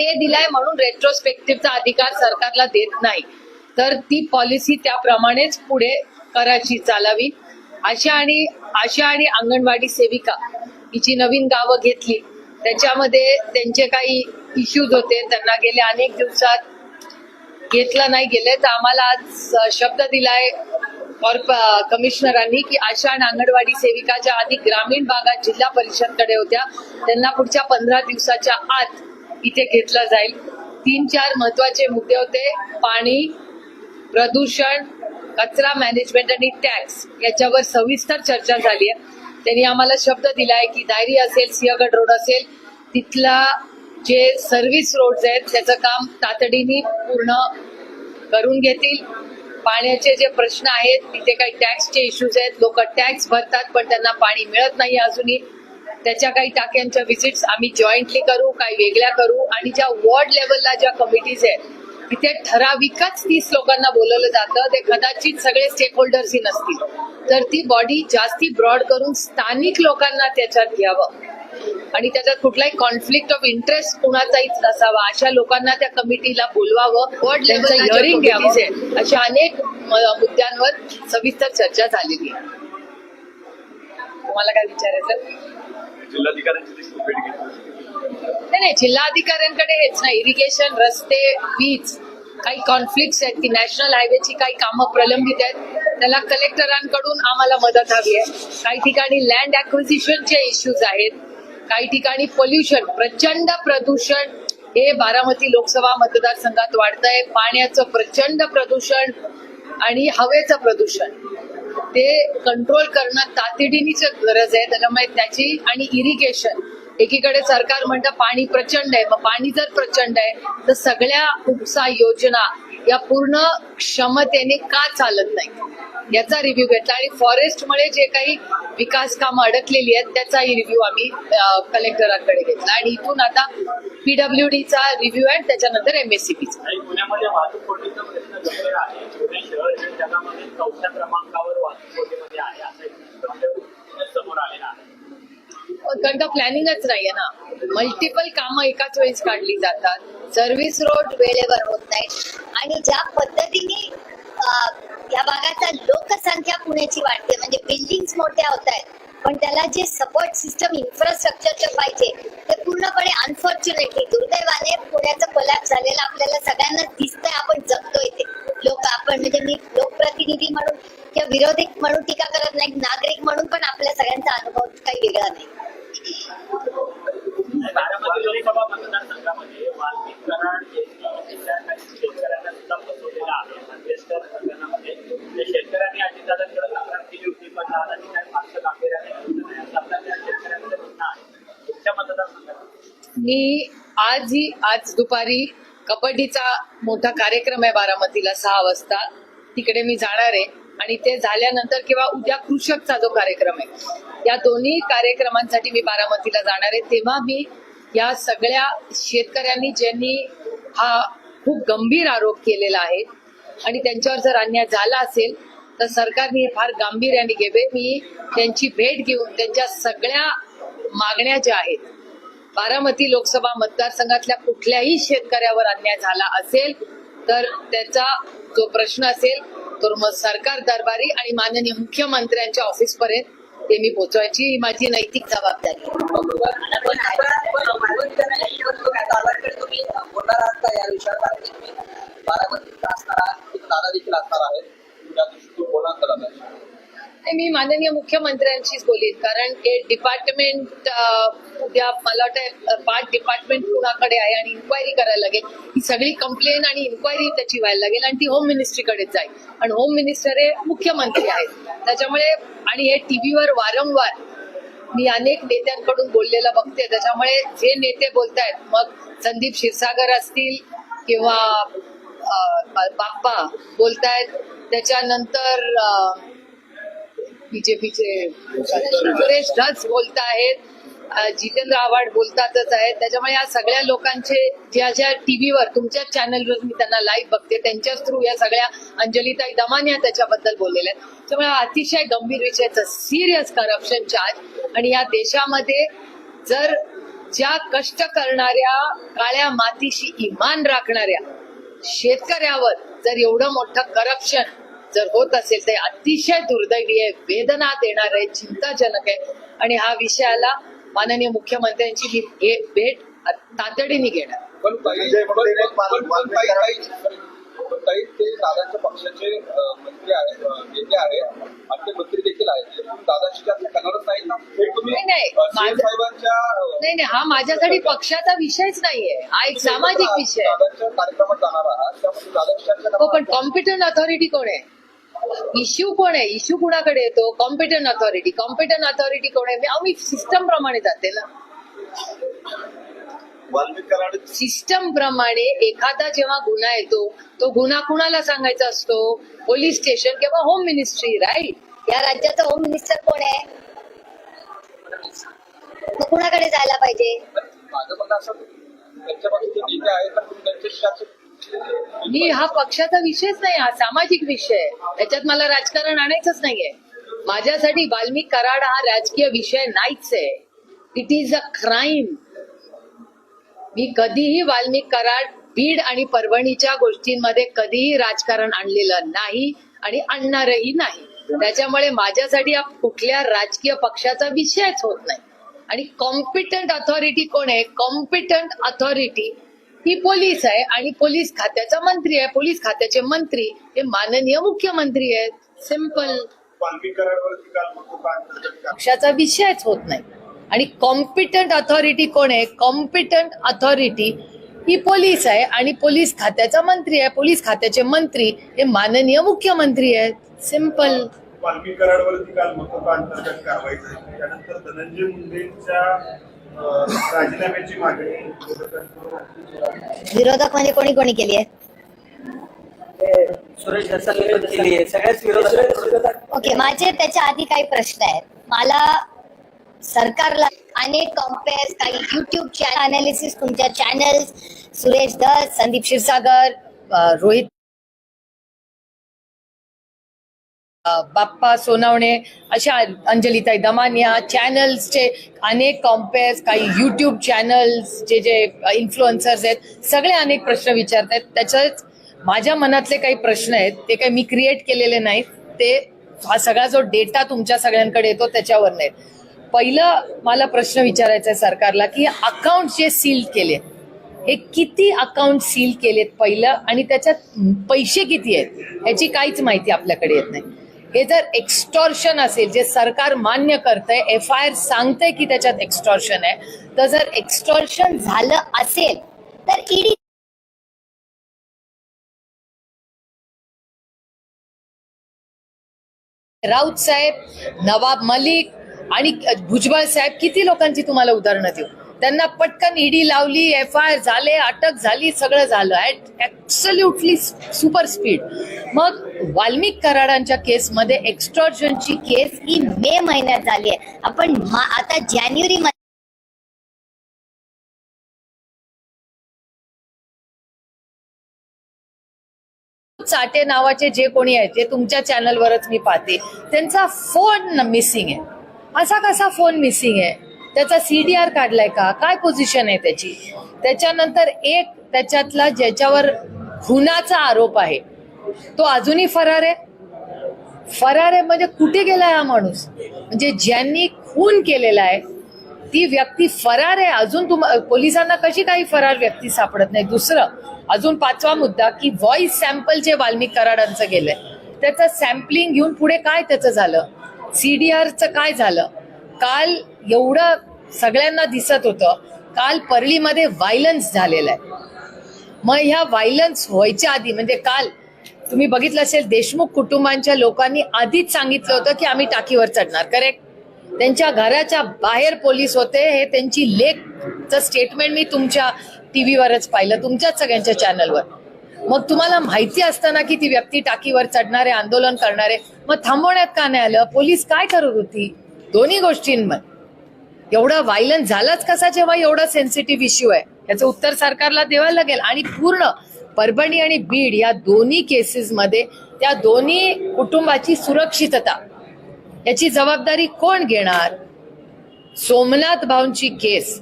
ते दिलाय म्हणून रेट्रोस्पेक्टिव्हचा अधिकार सरकारला देत नाही. तर ती पॉलिसी त्याप्रमाणेच पुढे करायची चालावी. आशा आणि आशा आणि अंगणवाडी सेविका हिची नवीन गावं घेतली. त्याच्यामध्ये त्यांचे काही इश्यूज होते. त्यांना गेल्या अनेक दिवसात घेतला नाही गेले तर आम्हाला आज शब्द दिलाय कमिशनरांनी की आशा आणि अंगणवाडी सेविका ज्या आधी ग्रामीण भागात जिल्हा परिषदकडे होत्या त्यांना पुढच्या पंधरा दिवसाच्या आत इथे घेतलं जाईल. तीन चार महत्त्वाचे मुद्दे होते. पाणी प्रदूषण कचरा मॅनेजमेंट आणि टॅक्स याच्यावर सविस्तर चर्चा झाली आहे. त्यांनी आम्हाला शब्द दिलाय की दायरी असेल सिंहगड रोड असेल तिथला जे सर्व्हिस रोड आहेत त्याचं काम तातडीने पूर्ण करून घेतील. पाण्याचे जे प्रश्न आहेत तिथे काही टॅक्सचे इश्यूज आहेत. लोक टॅक्स भरतात पण त्यांना पाणी मिळत नाही अजूनही. त्याच्या काही टाक्यांच्या व्हिजिट्स आम्ही जॉईंटली करू काही वेगळ्या करू. आणि ज्या वॉर्ड लेवलला ज्या कमिटीज आहेत तिथे ठराविकच तीस लोकांना बोलवलं जातं. ते कदाचित सगळे स्टेक होल्डर्सही नसतील. तर ती बॉडी जास्ती ब्रॉड करून स्थानिक लोकांना त्याच्यात घ्यावं. आणि त्याच्यात कुठलाही कॉन्फ्लिक्ट ऑफ इंटरेस्ट कुणाचाहीच नसावा. अशा लोकांना त्या कमिटीला बोलवावं. Ward त्यांचं level ला ज्या हिअरिंग घ्यावं. अशा अनेक मुद्द्यांवर सविस्तर चर्चा झालेली आहे. तुम्हाला काय विचारायचं? जिल्हाधिकाऱ्यांची देखील भेट घेतली नाही नाही जिल्हाधिकाऱ्यांकडे हेच नाही. इरिगेशन रस्ते वीज काही कॉन्फ्लिक्ट आहेत की नॅशनल हायवेची काही कामं प्रलंबित आहेत. त्याला कलेक्टरांकडून आम्हाला मदत हवी आहे. काही ठिकाणी लँड ॲक्विजिशनचे इश्यूज आहेत. काही ठिकाणी पोल्युशन प्रचंड प्रदूषण हे बारामती लोकसभा मतदारसंघात वाढतंय. पाण्याचं प्रचंड प्रदूषण आणि हवेचं प्रदूषण. ते कंट्रोल करणं तातडीनीच गरज आहे त्याच्यामुळे त्याची आणि इरिगेशन एकीकडे सरकार म्हणतं पाणी प्रचंड आहे मग पाणी जर प्रचंड आहे तर सगळ्या उपसा योजना या पूर्ण क्षमतेने का चालत नाही याचा रिव्ह्यू घेतला. आणि फॉरेस्टमुळे जे काही विकास कामं अडकलेली आहेत त्याचाही रिव्ह्यू आम्ही कलेक्टरांकडे घेतला. आणि इथून आता पीडब्ल्यू डीचा रिव्ह्यू आहे त्याच्यानंतर एमएससीबीचा आहे. कारण का प्लॅनिंगच नाहीये ना. मल्टिपल कामं एकाच वेळेस काढली जातात. सर्व्हिस रोड वेळेवर होत नाहीत आणि ज्या पद्धतीने या भागाचा लोकसंख्या पुण्याची वाढते. म्हणजे बिल्डिंग मोठ्या होत आहेत. पण त्याला जे सपोर्ट सिस्टम इन्फ्रास्ट्रक्चरचे पाहिजे ते पूर्णपणे अनफॉर्च्युनेटली दुर्दैवाने पुण्याचं कोलॅप झालेलं आपल्याला सगळ्यांना दिसतंय. आपण जगतोय ते. लोक आपण म्हणजे मी लोकप्रतिनिधी म्हणून किंवा विरोधी म्हणून टीका करत नाही नागरिक म्हणून पण आपल्या सगळ्यांचा अनुभव काही वेगळा नाही. लोकसभा मतदारसंघामध्ये वाल्मिक कराड शेतकऱ्यांना सुद्धा फसवलेलं आहे. मध्यस्थ प्रकरणामध्ये त्या शेतकऱ्यांनी अजितदादांकडे तक्रार केली होती पण दादांनी काही गांभीर्याने घेतलं नाही असं आपल्या त्या आहे. तुमच्या मतदारसंघात मी आजही आज दुपारी कबड्डीचा मोठा कार्यक्रम आहे बारामतीला सहा वाजता. तिकडे मी जाणार आहे. आणि ते झाल्यानंतर किंवा उद्या कृषकचा जो कार्यक्रम आहे या दोन्ही कार्यक्रमांसाठी मी बारामतीला जाणार आहे. तेव्हा मी या सगळ्या शेतकऱ्यांनी ज्यांनी हा खूप गंभीर आरोप केलेला आहे आणि त्यांच्यावर जर अन्याय झाला असेल तर सरकारने फार गांभीर्याने घ्यावे मी त्यांची भेट घेऊन त्यांच्या सगळ्या मागण्या ज्या आहेत बारामती लोकसभा मतदारसंघातल्या कुठल्याही शेतकऱ्यावर अन्याय झाला असेल तर त्याचा जो प्रश्न असेल तो मग सरकार दरबारी आणि माननीय मुख्यमंत्र्यांच्या ऑफिस पर्यंत ते मी पोहोचवायची ही माझी नैतिक जबाबदारी. आहे. दादा देखील असणार आहेत. त्या मी माननीय मुख्यमंत्र्यांशीच बोलीन कारण हे डिपार्टमेंट उद्या मला वाटतं पाच डिपार्टमेंट कुणाकडे आहे आणि इन्क्वायरी करायला लागेल. ही सगळी कंप्लेन आणि इन्क्वायरी त्याची व्हायला लागेल आणि ती होम मिनिस्ट्रीकडे जाईल. आणि होम मिनिस्टर हे मुख्यमंत्री आहेत. त्याच्यामुळे आणि हे टीव्हीवर वारंवार मी अनेक नेत्यांकडून बोललेलं बघते. त्याच्यामुळे जे नेते बोलतायत मग संदीप क्षीरसागर असतील किंवा बाप्पा बोलतायत. त्याच्यानंतर बीजेपीचे सुरेश धस बोलतायत. आहेत जितेंद्र आव्हाड बोलतातच आहेत. त्याच्यामुळे या सगळ्या लोकांचे ज्या ज्या टीव्हीवर तुमच्या चॅनलवर मी त्यांना लाईव्ह बघते त्यांच्याच थ्रू या सगळ्या अंजलीताई दमानिया त्याच्याबद्दल बोललेल्या आहेत. त्यामुळे अतिशय गंभीर विषयाचं सिरियस करप्शन चार्ज आणि या देशामध्ये जर ज्या कष्ट करणाऱ्या काळ्या मातीशी इमान राखणाऱ्या शेतकऱ्यावर जर एवढं मोठं करप्शन जर होत असेल तर अतिशय दुर्दैवी आहे वेदना देणार आहे चिंताजनक आहे आणि हा विषयाला माननीय मुख्यमंत्र्यांची मी भेट तातडीने घेणार ताई ते दादांच्या पक्षाचे मंत्री आहेत नेते आहेत आणि ते मंत्री देखील आहेत. दादाशी जास्त करणारच नाही ना? हे तुम्ही नाही, नाही. अं, CM माझं- साहेबांच्या अं, नाही नाही हा माझ्यासाठी पक्षाचा विषयच नाहीये. हा एक सामाजिक विषय. आहे दादांच्या कार्यक्रमात जाणार आहात त्यामुळे दादाशी चर्चा हो करणार पण कॉम्पिटंट अथॉरिटी कोण आहे? इश्यू कोण आहे? इश्यू कुणाकडे येतो? कॉम्पिटंट अथॉरिटी कॉम्पिटंट अथॉरिटी कोण आहे? मी- अहो, मी सिस्टम प्रमाणे जाते ना. सिस्टम प्रमाणे एखादा जेव्हा गुन्हा येतो तो गुन्हा कुणाला सांगायचा असतो? पोलीस स्टेशन किंवा होम मिनिस्ट्री राईट? या राज्याचा होम मिनिस्टर कोण आहे? कुणाकडे जायला पाहिजे? मी हा पक्षाचा विषयच नाही हा सामाजिक विषय. आहे त्याच्यात मला राजकारण आणायचंच नाहीये. माझ्यासाठी वाल्मिक कराड हा राजकीय विषय नाहीच आहे. इट इज अ क्राईम मी कधीही वाल्मिक कराड बीड आणि परभणीच्या गोष्टींमध्ये कधीही राजकारण आणलेलं नाही आणि आणणारही नाही. त्याच्यामुळे माझ्यासाठी हा कुठल्या राजकीय पक्षाचा विषयच होत नाही. आणि कॉम्पिटंट अथॉरिटी कोण आहे? कॉम्पिटंट अथॉरिटी ही पोलीस आहे आणि पोलीस खात्याचा मंत्री आहे. पोलीस खात्याचे मंत्री हे माननीय मुख्यमंत्री आहेत. अंतर्गत पक्षाचा विषयच होत नाही. आणि कॉम्पिटंट अथॉरिटी कोण आहे? कॉम्पिटंट अथॉरिटी ही पोलीस आहे आणि पोलीस खात्याचा मंत्री आहे. पोलीस खात्याचे मंत्री हे माननीय मुख्यमंत्री आहेत. सिंपल कराडवरती काल अंतर्गत कारवाई झाली. त्यानंतर धनंजय मुंडेंच्या राजीनाम्याची मागणी विरोधक म्हणजे कोणी कोणी केली आहे. ओके माझे त्याच्या आधी काही प्रश्न आहेत. मला सरकारला अनेक कॉम्पेअर्स काही युट्यूब चॅनल अनालिसिस तुमच्या चॅनल सुरेश दस संदीप क्षीरसागर रोहित बाप्पा सोनवणे अशा अंजलिताई दमानिया चॅनल्सचे अनेक कॉम्पेअर्स काही युट्यूब चॅनल्सचे जे इन्फ्लुएन्सर्स आहेत सगळे अनेक प्रश्न विचारत आहेत त्याच्यात माझ्या मनातले काही प्रश्न आहेत ते काही मी क्रिएट केलेले नाहीत. ते हा सगळा जो डेटा तुमच्या सगळ्यांकडे येतो त्याच्यावर नाही पहिलं मला प्रश्न विचारायचा आहे सरकारला की अकाउंट जे सील केले हे किती अकाउंट सील केलेत पहिलं आणि त्याच्यात पैसे किती आहेत ह्याची काहीच माहिती आपल्याकडे येत नाही. हे जर एक्स्टॉर्शन असेल जे सरकार मान्य करतंय एफ आय आर सांगतंय की त्याच्यात एक्स्टॉर्शन आहे तर जर एक्स्टॉर्शन झालं असेल तर ईडी राऊत साहेब नवाब मलिक आणि भुजबळ साहेब किती लोकांची तुम्हाला उदाहरणं देऊ? त्यांना पटकन ईडी लावली एफ आय आर झाले अटक झाली सगळं झालं. ऍब्सल्युटली सुपर स्पीड मग वाल्मिक कराडांच्या केसमध्ये एक्स्ट्रॉजनची केस ही मे महिन्यात झाली आहे. आपण आता जानेवारी मध्ये चाटे नावाचे जे कोणी आहेत ते तुमच्या चॅनलवरच मी पाहते त्यांचा फोन मिसिंग आहे. असा कसा फोन मिसिंग आहे? त्याचा सी डी आर काढलाय का? काय पोझिशन आहे त्याची? त्याच्यानंतर एक त्याच्यातला ज्याच्यावर खुनाचा आरोप आहे तो अजूनही फरार आहे. फरार आहे म्हणजे कुठे गेलाय हा माणूस? म्हणजे ज्यांनी खून केलेला आहे ती व्यक्ती फरार आहे. अजून तुम पोलिसांना कशी काही फरार व्यक्ती सापडत नाही? दुसरं अजून पाचवा मुद्दा की व्हॉइस सॅम्पल जे वाल्मिक कराडांचं गेलंय त्याचं सॅम्पलिंग घेऊन पुढे काय त्याचं झालं? सी डी आरचं काय झालं? काल एवढं सगळ्यांना दिसत होतं. काल परळीमध्ये व्हायलन्स झालेलं आहे. मग ह्या व्हायलन्स व्हायच्या आधी म्हणजे काल तुम्ही बघितलं असेल देशमुख कुटुंबांच्या लोकांनी आधीच सांगितलं होतं की आम्ही टाकीवर चढणार करेक्ट त्यांच्या घराच्या बाहेर पोलीस होते हे त्यांची लेखचं स्टेटमेंट मी तुमच्या टी व्हीवरच पाहिलं तुमच्याच सगळ्यांच्या चॅनलवर मग तुम्हाला माहिती असताना की ती व्यक्ती टाकीवर चढणारे आंदोलन करणारे मग थांबवण्यात का नाही आलं? पोलीस काय करत होती? दोन्ही गोष्टींमध्ये एवढा व्हायलन्स झालाच कसा जेव्हा एवढा सेन्सिटिव्ह इश्यू आहे? याचं उत्तर सरकारला द्यावं लागेल. आणि पूर्ण परभणी आणि बीड या दोन्ही केसेसमध्ये त्या दोन्ही कुटुंबाची सुरक्षितता. याची जबाबदारी कोण घेणार? सोमनाथ भाऊंची केस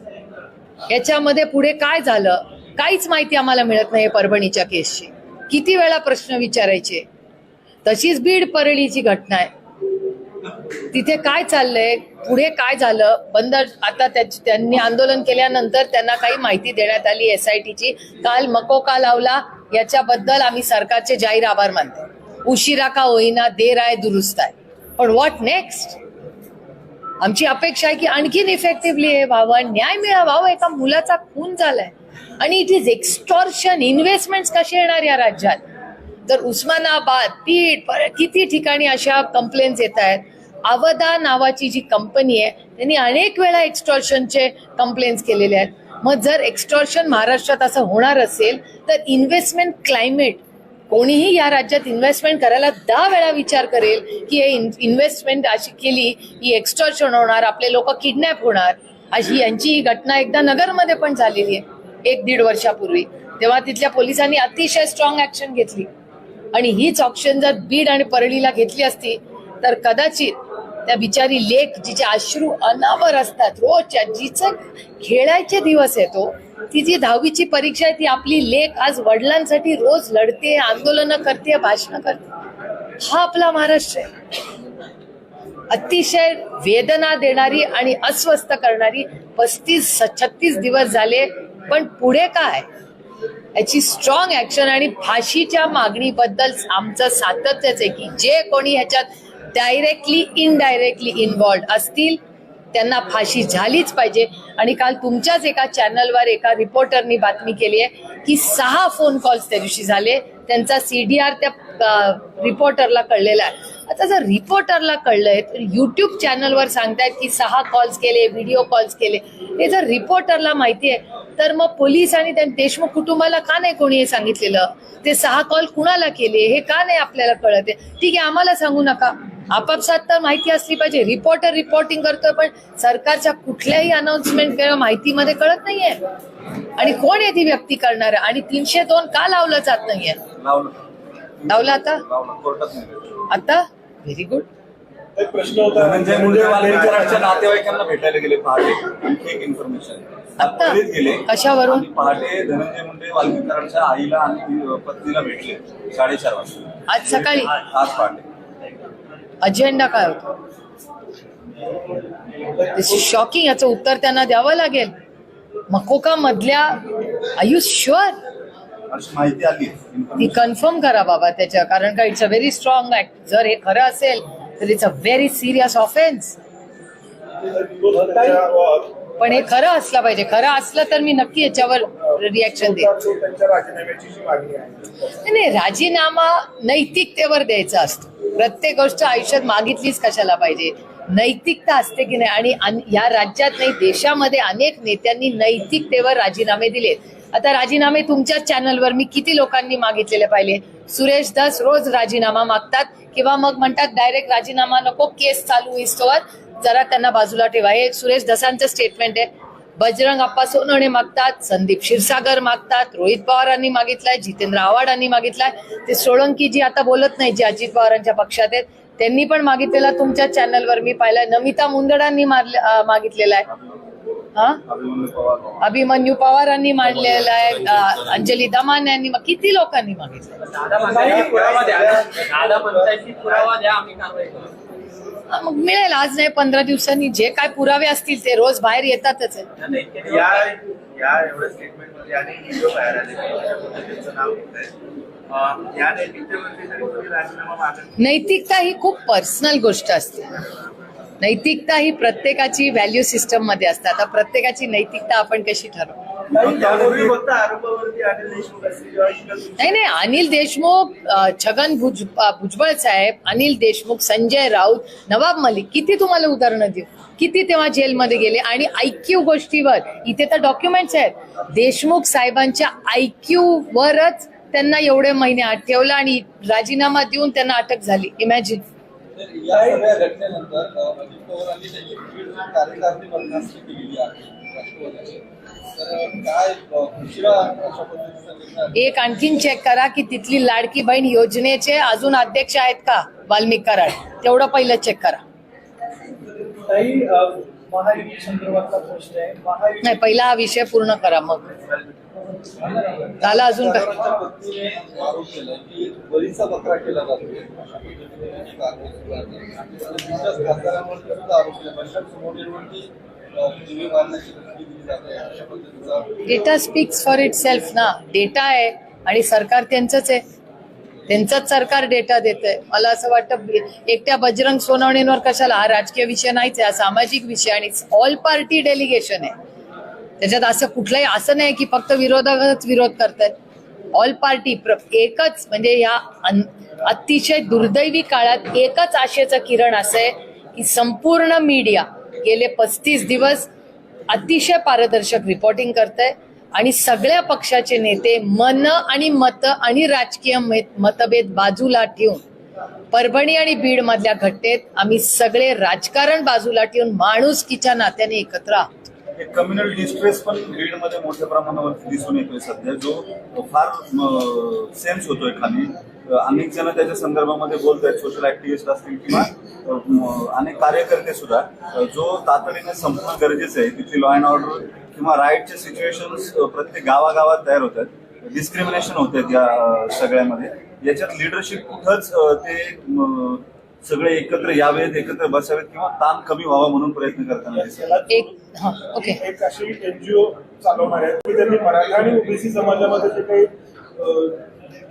याच्यामध्ये पुढे काय झालं? काहीच माहिती आम्हाला मिळत नाही परभणीच्या केसची. किती वेळा प्रश्न विचारायचे? तशीच बीड परळीची घटना आहे. तिथे काय चाललंय? पुढे काय झालं? बंद आता त्यांनी आंदोलन केल्यानंतर त्यांना काही माहिती देण्यात आली. एस आय टीची काल मकोका लावला. याच्याबद्दल आम्ही सरकारचे जाहीर आभार मानतो. उशिरा का होईना देर आहे दुरुस्त आहे. पण व्हॉट नेक्स्ट आमची अपेक्षा आहे की आणखीन इफेक्टिव्हली हे व्हावं न्याय मिळावा एका मुलाचा खून झालाय. आणि इट इज एक्स्टॉर्शन इन्व्हेस्टमेंट कसे येणार या राज्यात? तर उस्मानाबाद पीठ पर- किती ठिकाणी अशा कंप्लेंट्स येत आहेत? अवधा नावाची जी कंपनी आहे त्यांनी अनेक वेळा एक्स्टॉर्शनचे कंप्लेंट्स केलेले आहेत. मग जर एक्स्टॉर्शन महाराष्ट्रात असं होणार असेल तर इन्व्हेस्टमेंट क्लायमेट कोणीही या राज्यात इन्व्हेस्टमेंट करायला दहा वेळा विचार करेल की हे इन्व्हेस्टमेंट अशी केली ही एक्स्टॉर्शन होणार आपले लोक किडनॅप होणार. अशी यांची ही घटना एकदा नगरमध्ये पण झालेली आहे एक दीड वर्षापूर्वी. तेव्हा तिथल्या पोलिसांनी अतिशय स्ट्रॉंग ऍक्शन घेतली. आणि हीच ऑप्शन जर बीड आणि परळीला घेतली असती तर कदाचित त्या बिचारी लेख जिचे अश्रू अनावर असतात. रोजच्या जिचं खेळायचे दिवस येतो. ती जी दहावीची परीक्षा आहे ती आपली लेख आज वडिलांसाठी रोज लढते आंदोलनं करते भाषणं करते. हा आपला महाराष्ट्र आहे. अतिशय वेदना देणारी आणि अस्वस्थ करणारी पस्तीस छत्तीस दिवस झाले पण पुढे काय? याची स्ट्रॉंग ऍक्शन आणि फाशीच्या मागणीबद्दल आमचं सातत्यच आहे की जे कोणी ह्याच्यात डायरेक्टली इनडायरेक्टली इन्व्हॉल्ड असतील त्यांना फाशी झालीच पाहिजे. आणि काल तुमच्याच एका चॅनलवर एका रिपोर्टरनी बातमी केली आहे की सहा फोन कॉल्स त्या दिवशी झाले. त्यांचा सी डी आर त्या रिपोर्टरला कळलेला आहे. आता जर रिपोर्टरला कळलंय तर युट्यूब चॅनलवर सांगतायत की सहा कॉल्स केले व्हिडिओ कॉल्स केले. हे जर रिपोर्टरला माहिती आहे तर मग पोलीस आणि त्या देशमुख कुटुंबाला का नाही कोणी हे सांगितलेलं? ते सहा कॉल कुणाला केले? हे का नाही आपल्याला कळत आहे ठीक आहे आम्हाला सांगू नका. आपापसात तर माहिती असली पाहिजे. रिपोर्टर रिपोर्टिंग करतोय पण सरकारच्या कुठल्याही अनाउन्समेंट किंवा माहितीमध्ये कळत नाहीये. आणि कोण आहे ती व्यक्ती करणार? आणि तीनशे दोन का लावलं जात नाहीये? लावलं आता? आता? व्हेरी गुड एक प्रश्न होता. धनंजय मुंडे वाल्मीकरांच्या नातेवाईकांना भेटायला गेले पहाटे. आणखी एक इन्फॉर्मेशन? त्वरित गेले. कशावरून? पहाटे धनंजय मुंडे वाल्मीकरांच्या आईला आणि पत्नीला भेटले. साडेचार वाजता. आज सकाळी? आज पहाटे. अजेंडा काय होता? शॉकिंग याचं उत्तर त्यांना द्यावं लागेल. मकोका मधल्या आयु शुअर अशी माहिती आली. ती कन्फर्म करा बाबा त्याच्या कारण का it's a very strong act जर हे खरं असेल तर it's a very serious offence पण हे खरं असलं पाहिजे. खरं असलं तर मी नक्की याच्यावर रिॲक्शन देईन. नाही, नाही राजीनामा नैतिकतेवर द्यायचा असतो. प्रत्येक गोष्ट आयुष्यात मागितलीच कशाला पाहिजे? नैतिकता असते की नाही? आणि अन- या राज्यात नाही देशामध्ये अनेक नेत्यांनी नैतिकतेवर राजीनामे दिलेत. आता राजीनामे तुमच्याच चॅनलवर मी किती लोकांनी मागितलेले पाहिले? सुरेश दास रोज राजीनामा मागतात किंवा मग म्हणतात डायरेक्ट राजीनामा नको केस चालू इस्तोवर जरा त्यांना बाजूला ठेवा. हे सुरेश दसांचं स्टेटमेंट आहे. बजरंग अप्पा सोनवणे मागतात संदीप क्षीरसागर मागतात रोहित पवारांनी मागितलाय जितेंद्र आव्हाडांनी मागितलाय. ते सोळंकी जी आता बोलत नाही जे अजित पवारांच्या पक्षात आहेत. त्यांनी पण मागितलेला तुमच्या चॅनलवर मी पाहिलाय. नमिता मुंदडांनी मागितलेला आहे. अभिमन्यू पवारांनी मांडलेला आहे. अंजली दमान यांनी किती लोकांनी मागितलं? मग मिळेल. आज नाही पंधरा दिवसांनी. जे काय पुरावे असतील ते रोज बाहेर येतातच नैतिकता ही खूप पर्सनल गोष्ट असते. नैतिकता ही प्रत्येकाची व्हॅल्यू सिस्टममध्ये असते. आता प्रत्येकाची नैतिकता आपण कशी ठरवू? नाही नाही अनिल देशमुख छगन भुज भुजबळ साहेब अनिल देशमुख संजय राऊत नवाब मलिक किती तुम्हाला उदाहरणं देऊ? किती तेव्हा जेलमध्ये गेले? आणि आयक्यू गोष्टीवर इथे तर डॉक्युमेंट्स आहेत. देशमुख साहेबांच्या आयक्यू वरच त्यांना एवढे महिने आत ठेवलं आणि राजीनामा देऊन त्यांना अटक झाली. इमॅजिन या सगळ्या घटनेनंतर अजित पवारांनी त्यांची कार्यकारिणी बरखास्त केलेली आहे? एक आणखीन चेक करा की तिथली लाडकी बहीण योजनेचे अजून अध्यक्ष आहेत का? वाल्मिक कराड. तेवढं पहिलं चेक करा. नाही पहिला हा विषय पूर्ण करा मग. झाला अजून काय? Data speaks for itself ना. डेटा आहे आणि सरकार त्यांचंच आहे. त्यांचंच सरकार डेटा देत आहे मला असं वाटतं एकट्या बजरंग सोनवणेंवर कशाला हा राजकीय विषय नाहीच आहे हा सामाजिक विषय आणि ऑल पार्टी डेलिगेशन आहे. त्याच्यात असं कुठलंही असं नाही की फक्त विरोधकच विरोध करतायत ऑल पार्टी एकच म्हणजे या अतिशय दुर्दैवी काळात एकच आशेचं किरण असं आहे की संपूर्ण मीडिया गेले पस्तीस दिवस अतिशय पारदर्शक रिपोर्टिंग करत आहे आणि सगळ्या पक्षाचे नेते मन आणि मत आणि राजकीय मतभेद बाजूला ठेवून परभणी आणि बीड मधल्या घटनेत आम्ही सगळे राजकारण बाजूला ठेवून माणुसकीच्या नात्याने एकत्र आहोत. कम्युनल डिस्ट्रेस पण बीडमध्ये मोठ्या प्रमाणावर दिसून येतोय सध्या. जो फार सेन्स होतोय खाली. अनेक जण त्याच्या संदर्भामध्ये बोलत आहेत सोशल ऍक्टिव्हिस्ट असतील किंवा अनेक कार्यकर्ते सुद्धा. जो तातडीने संपणं गरजेचं आहे तिथली लॉ अँड ऑर्डर किंवा राईटचे सिच्युएशन प्रत्येक गावागावात तयार होत आहेत डिस्क्रिमिनेशन होत आहेत या सगळ्यामध्ये. याच्यात लिडरशिप कुठंच ते सगळे एकत्र यावेत एकत्र बसावेत किंवा ताण कमी व्हावा म्हणून प्रयत्न करताना दिसत एक हा ओके. एक अशी एनजीओ चालवणार आहेत. की त्यांनी मराठा आणि ओबीसी समाजामध्ये जे काही अं,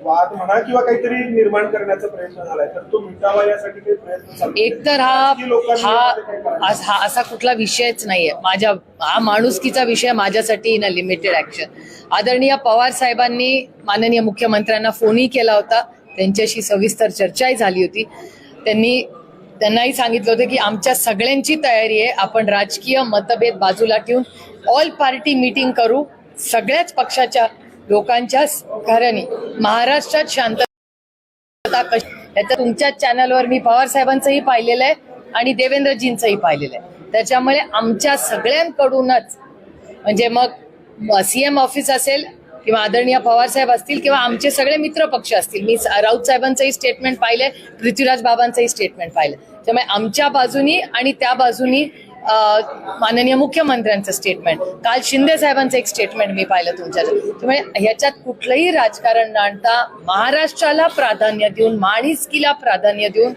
वाद म्हणा किंवा काहीतरी निर्माण करण्याचा प्रयत्न झालाय तर तो मिटावा यासाठी काही प्रयत्न चालू आहेत. एक तर हा लोकांनी हा यामध्ये काही हा असा कुठला विषयच नाहीये. माझ्या हा माणुसकीचा विषय माझ्यासाठी इन अ लिमिटेड ऍक्शन आदरणीय पवार साहेबांनी माननीय मुख्यमंत्र्यांना फोनही केला होता. त्यांच्याशी सविस्तर चर्चाही झाली होती. त्यांनी त्यांनाही सांगितलं होतं की आमच्या सगळ्यांची तयारी आहे. आपण राजकीय मतभेद बाजूला ठेवून ऑल पार्टी मीटिंग करू. सगळ्याच पक्षाच्या लोकांच्या घराने महाराष्ट्रात शांतता कशी याचं तुमच्याच चॅनलवर मी पवार साहेबांचंही पाहिलेलं आहे आणि देवेंद्रजींचंही पाहिलेलं आहे. त्याच्यामुळे आमच्या सगळ्यांकडूनच म्हणजे मग सीएम ऑफिस असेल किंवा आदरणीय पवार साहेब असतील किंवा आमचे सगळे मित्र पक्ष असतील. मी राऊत साहेबांचंही स्टेटमेंट पाहिलंय पृथ्वीराज बाबांचंही स्टेटमेंट पाहिलं त्यामुळे आमच्या बाजूनी आणि त्या बाजूनी माननीय मुख्यमंत्र्यांचं स्टेटमेंट काल शिंदे साहेबांचं एक स्टेटमेंट मी पाहिलं तुमच्या त्यामुळे ह्याच्यात कुठलंही राजकारण न आणता महाराष्ट्राला प्राधान्य देऊन माणिसकीला प्राधान्य देऊन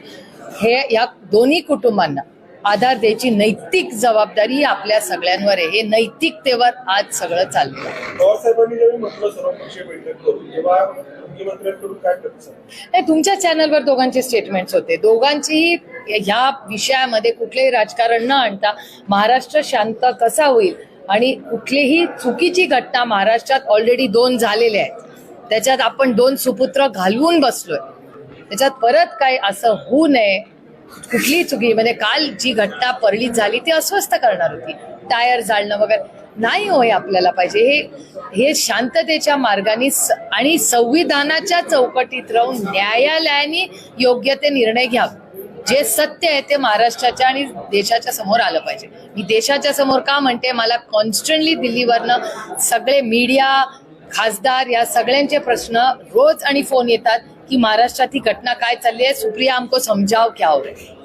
हे या दोन्ही कुटुंबांना आधार द्यायची नैतिक जबाबदारी आपल्या सगळ्यांवर आहे. हे नैतिकतेवर आज सगळं प्रतिसाद? नाही तुमच्या चॅनलवर दोघांचे स्टेटमेंट्स होते. दोघांचीही ह्या विषयामध्ये कुठलेही राजकारण न आणता महाराष्ट्र शांत कसा होईल आणि कुठलीही चुकीची घटना महाराष्ट्रात ऑलरेडी दोन झालेल्या आहेत. त्याच्यात आपण दोन सुपुत्र घालवून बसलोय. त्याच्यात परत काय असं होऊ नये कुठलीही चुकी म्हणजे काल जी घटना परळीत झाली ती अस्वस्थ करणार होती. टायर जाळणं वगैरे नाही होय आपल्याला पाहिजे. हे हे शांततेच्या मार्गाने आणि संविधानाच्या चौकटीत राहून न्यायालयाने योग्य ते निर्णय घ्यावे. जे सत्य आहे ते महाराष्ट्राच्या आणि देशाच्या समोर आलं पाहिजे. मी देशाच्या समोर का म्हणते? मला कॉन्स्टंटली दिल्लीवरनं सगळे मीडिया खासदार या सगळ्यांचे प्रश्न रोज आणि फोन येतात. की महाराष्ट्रात ही घटना काय चालली आहे? सुप्रिया हमको समजाव क्या हो रहा?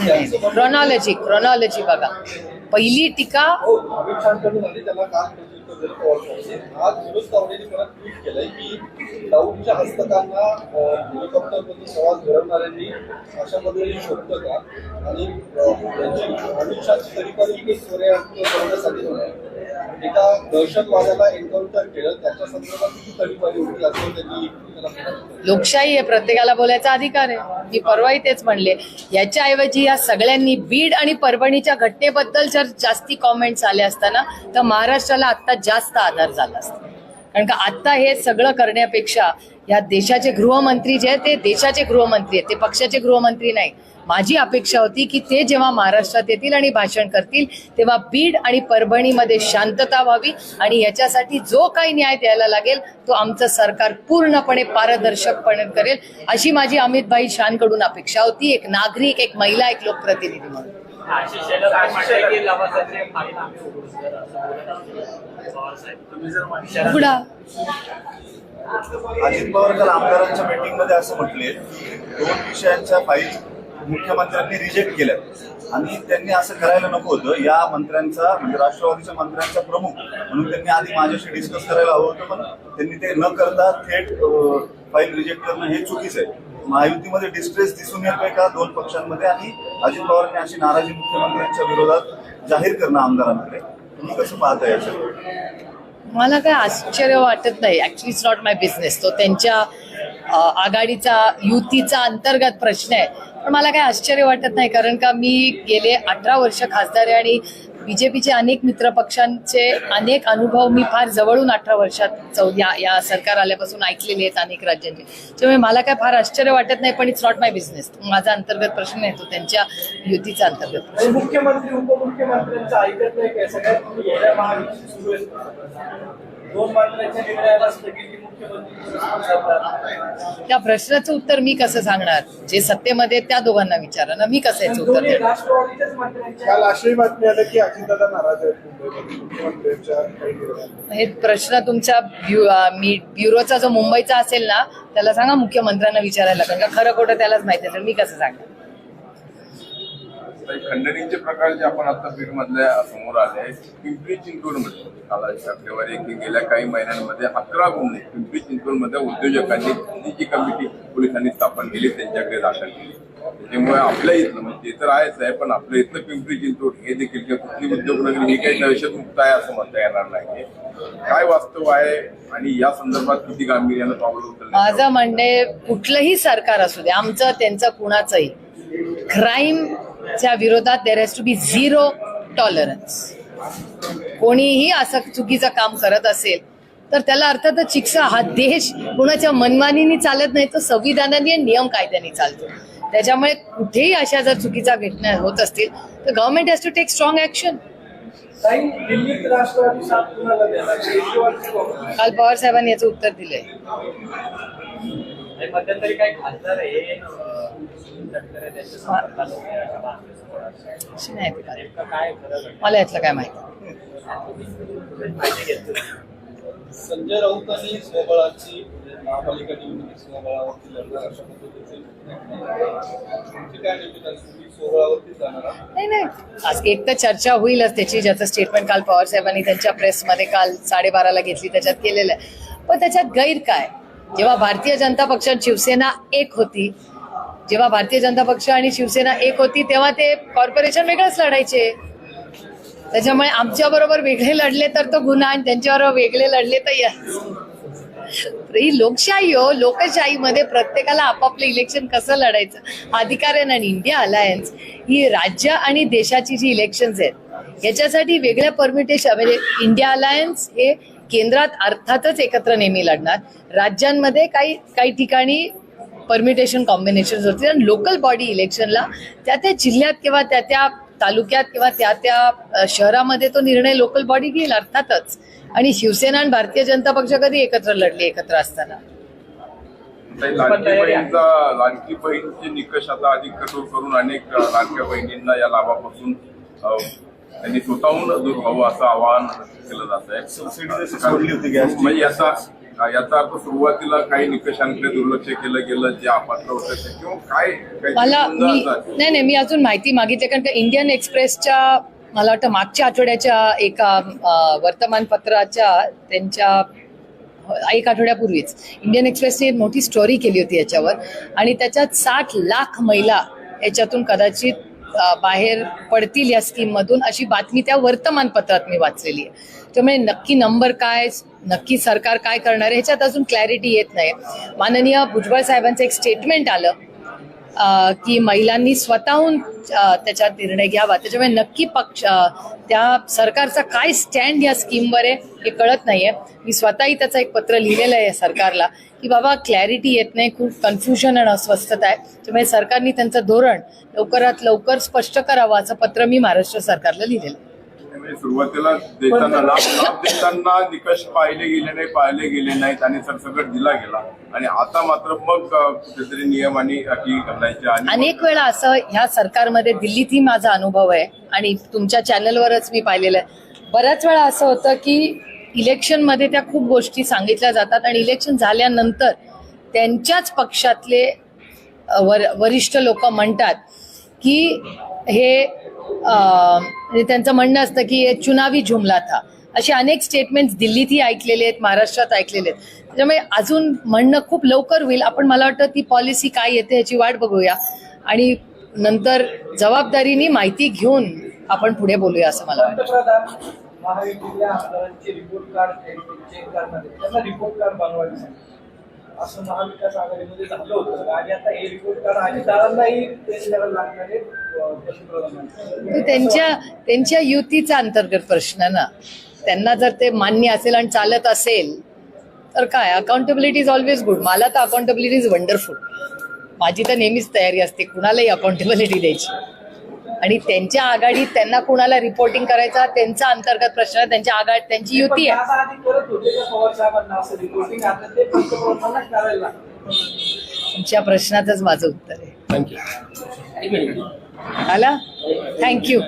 है क्रोनॉलॉजी क्रोनॉलॉजी बघा. पहिली टीका हो, अमित आज विनोद तावडेने परत ट्विट केलंय की दाऊदच्या हस्तकांना अ, हेलिकॉप्टरमधून प्रवास घडवणाऱ्यांनी अशा पद्धतीने शोधतं का आणि त्यांची अमित शहाची तरीपण की चोऱ्या करण्यासाठी एका दहशतवाद्याला एन्काउंटर केलं त्याच्या संदर्भात किती तडीपारी होती असं त्यांनी लोकशाही आहे प्रत्येकाला बोलायचा अधिकार आहे. मी परवाही तेच म्हणले. याच्याऐवजी या सगळ्यांनी बीड आणि परभणीच्या घटनेबद्दल जर जास्ती कॉमेंट्स आले असताना तर महाराष्ट्राला आता जास्त आधार झाला असता. कारण का आत्ता हे सगळं करण्यापेक्षा या देशाचे गृहमंत्री जे आहेत ते देशाचे गृहमंत्री आहेत ते पक्षाचे गृहमंत्री नाही. माझी अपेक्षा होती की ते जेव्हा महाराष्ट्रात येतील आणि भाषण करतील तेव्हा बीड आणि परभणीमध्ये शांतता व्हावी आणि याच्यासाठी जो काही न्याय द्यायला लागेल तो आमचं सरकार पूर्णपणे पारदर्शकपणे करेल अशी माझी अमितभाई शानकडून अपेक्षा होती. एक नागरिक एक महिला एक लोकप्रतिनिधी म्हणून. अजित पवार काल आमदारांच्या मीटिंगमध्ये असं म्हटले की दोन विषयांच्या फाईल मुख्यमंत्र्यांनी रिजेक्ट केल्या आणि त्यांनी असं करायला नको होतं. या मंत्र्यांचा म्हणजे राष्ट्रवादीच्या मंत्र्यांचा प्रमुख म्हणून त्यांनी आधी माझ्याशी डिस्कस करायला हवं होतं पण त्यांनी ते न करता थेट फाईल रिजेक्ट करणं हे चुकीचं आहे. महायुतीमध्ये डिस्ट्रेस दिसून येतोय का दोन पक्षांमध्ये? आणि अजित पवारांनी अशी नाराजी मुख्यमंत्र्यांच्या विरोधात जाहीर करणं आमदारांकडे. तुम्ही कसं पाहता याच्याकडे मला काय आश्चर्य वाटत नाही. Actually it's not my business तो त्यांच्या आघाडीचा युतीचा अंतर्गत प्रश्न आहे. पण मला काय आश्चर्य वाटत नाही कारण का मी गेले अठरा वर्ष खासदार आहे आणि बीजेपीचे अनेक मित्र पक्षांचे अनेक अनुभव मी फार जवळून अठरा वर्षात चौ या या सरकार आल्यापासून ऐकलेले आहेत अनेक राज्यांचे. त्यामुळे मला काय फार आश्चर्य वाटत नाही पण इट्स नॉट माय बिझनेस माझा अंतर्गत प्रश्न आहे तो त्यांच्या युतीचा अंतर्गत प्रश्न. मुख्यमंत्री उपमुख्यमंत्र्यांचा ऐकत नाही त्या प्रश्नाचं उत्तर मी कसं सांगणार? जे सत्तेमध्ये त्या दोघांना विचारा. ना मी कसं याचं उत्तर काल अशी बातमी आली की अजितदादा नाराज आहेत. हे प्रश्न तुमच्या ब्युरोचा जो मुंबईचा असेल ना त्याला सांगा मुख्यमंत्र्यांना विचारायला. कारण का खरं खोटं त्यालाच माहिती असेल मी कसं सांगणार? खंडणीचे प्रकार जे आपण आता बीडमधल्या समोर आले आहेत पिंपरी चिंचवडमध्ये. कालाची आकडेवारी की गेल्या काही महिन्यांमध्ये अकरा गुन्हे पिंपरी चिंचवडमध्ये उद्योजकांनी ती जी कमिटी पोलिसांनी स्थापन केली त्यांच्याकडे दाखल केली. त्याच्यामुळे आपल्या इथलं म्हणजे ते तर आहेच आहे पण आपल्या इथलं पिंपरी चिंचवड हे देखील किंवा कुठली उद्योगनगरी ही काही दहशतमुक्त आहे असं म्हणता येणार नाही काय वास्तव आहे आणि या संदर्भात किती गांभीर्यानं पावलं उचलण्यात माझं म्हणणे कुठलंही सरकार असू दे आमचं त्यांचं कुणाचंही क्राईमच्या विरोधात there has to be zero tolerance कोणीही असं चुकीचं काम करत असेल तर त्याला अर्थातच शिक्षा हा देश कुणाच्या मनमानीने चालत नाही तो संविधानाने नियम कायद्याने चालतो. त्याच्यामुळे कुठेही अशा जर चुकीच्या घटना होत असतील तर government has to take strong action. काल पवार साहेबांनी याचं उत्तर दिलंय. मध्यंतरी काही खासदार हे अशा नाही. नेमकं काय खरं? मला यातलं काय माहिती संजय राऊतांनी स्वबळाची महापालिका निवडणुकीत स्वबळावरती लढणार अशा पद्धतीचे तुमची काय नेमकी त्यांची स्वबळावरती जाणार आहात? नाही नाही आज एक तर चर्चा होईलच त्याची ज्याचं स्टेटमेंट काल पवार साहेबांनी त्यांच्या प्रेसमध्ये काल साडेबाराला घेतली त्याच्यात केलेलं आहे पण त्याच्यात गैर काय जेव्हा भारतीय जनता पक्ष शिवसेना एक होती जेव्हा भारतीय जनता पक्ष आणि शिवसेना एक होती तेव्हा ते कॉर्पोरेशन वेगळंच लढायचे. त्याच्यामुळे आमच्या बरोबर वेगळे लढले तर तो गुन्हा आणि त्यांच्याबरोबर वेगळे लढले तर ही लोकशाही हो लोकशाहीमध्ये प्रत्येकाला आपापलं इलेक्शन कसं लढायचं? अधिकाऱ्यांना आणि इंडिया अलायन्स ही राज्य आणि देशाची जी इलेक्शन्स आहेत याच्यासाठी वेगळ्या परमिटेशन म्हणजे इंडिया अलायन्स हे केंद्रात अर्थातच एकत्र नेहमी लढणार. राज्यांमध्ये काही काही ठिकाणी परमिटेशन कॉम्बिनेशन होतील आणि लोकल बॉडी इलेक्शनला त्या त्या जिल्ह्यात किंवा त्या त्या तालुक्यात किंवा त्या त्या शहरामध्ये तो निर्णय लोकल बॉडी घेईल अर्थातच. आणि शिवसेना आणि भारतीय जनता पक्ष कधी एकत्र लढले एकत्र असताना? लाडकी बहीणचा निकष आता अधिक कठोर करून अनेक लाडक्या बहिणींना या लाभापासून त्यांनी स्वतःहून दूर व्हावं असं आवाहन केलं जात आहे. म्हणजे याचा याचा अर्थ सुरुवातीला काही निकषांकडे दुर्लक्ष केलं गेलं जे अपात्र होतं ते किंवा काय मला. नाही नाही मी अजून माहिती मागितली कारण का इंडियन एक्सप्रेसच्या मला वाटतं मागच्या आठवड्याच्या एका वर्तमानपत्राच्या त्यांच्या एक आठवड्यापूर्वीच इंडियन एक्सप्रेसने एक मोठी स्टोरी केली होती याच्यावर आणि त्याच्यात साठ लाख महिला याच्यातून कदाचित बाहेर पडतील या स्कीममधून अशी बातमी त्या वर्तमानपत्रात मी वाचलेली आहे. त्यामुळे नक्की नंबर काय नक्की सरकार काय करणार आहे ह्याच्यात अजून क्लॅरिटी येत नाही. माननीय भुजबळ साहेबांचं एक स्टेटमेंट आलं की महिलांनी स्वतःहून त्याच्यात निर्णय घ्यावा. त्याच्यामुळे नक्की पक्ष त्या सरकारचा काय स्टँड या स्कीमवर आहे हे कळत नाहीये. मी स्वतःही त्याचं एक पत्र लिहिलेलं आहे सरकारला. की बाबा क्लॅरिटी येत नाही खूप कन्फ्युजन आणि अस्वस्थता आहे. त्यामुळे सरकारने त्यांचं धोरण लवकरात लवकर स्पष्ट करावं असं पत्र मी महाराष्ट्र सरकारला लिहिलेलं आहे. सुरुवातीला देताना लाभ देताना निकष पाहिले गेले नाही पाहिले गेले नाहीत आणि सरसकट दिला गेला. आणि आता मात्र मग कुठेतरी नियम आणि अटी अनेक वेळा असं ह्या सरकारमध्ये दिल्लीतही माझा अनुभव आहे आणि तुमच्या चॅनलवरच मी पाहिलेलं आहे. बऱ्याच वेळा असं होतं की इलेक्शनमध्ये त्या खूप गोष्टी सांगितल्या जातात आणि इलेक्शन झाल्यानंतर त्यांच्याच पक्षातले वर वरिष्ठ लोक म्हणतात की हे म्हणजे त्यांचं म्हणणं असतं की हे चुनावी झुमला था. असे अनेक स्टेटमेंट्स दिल्लीतही ऐकलेले आहेत महाराष्ट्रात ऐकलेले आहेत. त्याच्यामुळे अजून म्हणणं खूप लवकर होईल. आपण मला वाटतं ती पॉलिसी काय येते याची वाट बघूया. आणि नंतर जबाबदारीने माहिती घेऊन आपण पुढे बोलूया असं मला वाटतं. महायुतीतल्या आमदारांचे रिपोर्ट कार्ड चेक करणार. आहेत. त्यांना रिपोर्ट कार्ड बनवायला सांगितलं. असं महाविकास आघाडीमध्ये झालं होतं. आणि आता हे रिपोर्ट कार्ड अजितदारांनाही टेस्ट करायला लागणार आहे तो त्यांच्या त्यांच्या युतीचा अंतर्गत प्रश्न ना. त्यांना जर ते मान्य असेल आणि चालत असेल तर काय? अकाउंटेबिलिटी इज ऑलवेज गुड मला तर अकाउंटेबिलिटी इज वंडरफुल माझी तर नेहमीच तयारी असते कुणालाही अकाउंटेबिलिटी द्यायची. आणि त्यांच्या आघाडीत त्यांना कुणाला रिपोर्टिंग करायचा त्यांचा अंतर्गत प्रश्न आहे, त्यांच्या आघाडी त्यांची युती आहे. पण आधी करत होते का पवार साहेबांना असं रिपोर्टिंग आता ते पंतप्रधानांनाच करायला लागतं तुमच्या प्रश्नातच माझं उत्तर आहे. थँक्यू आला? थँक्यू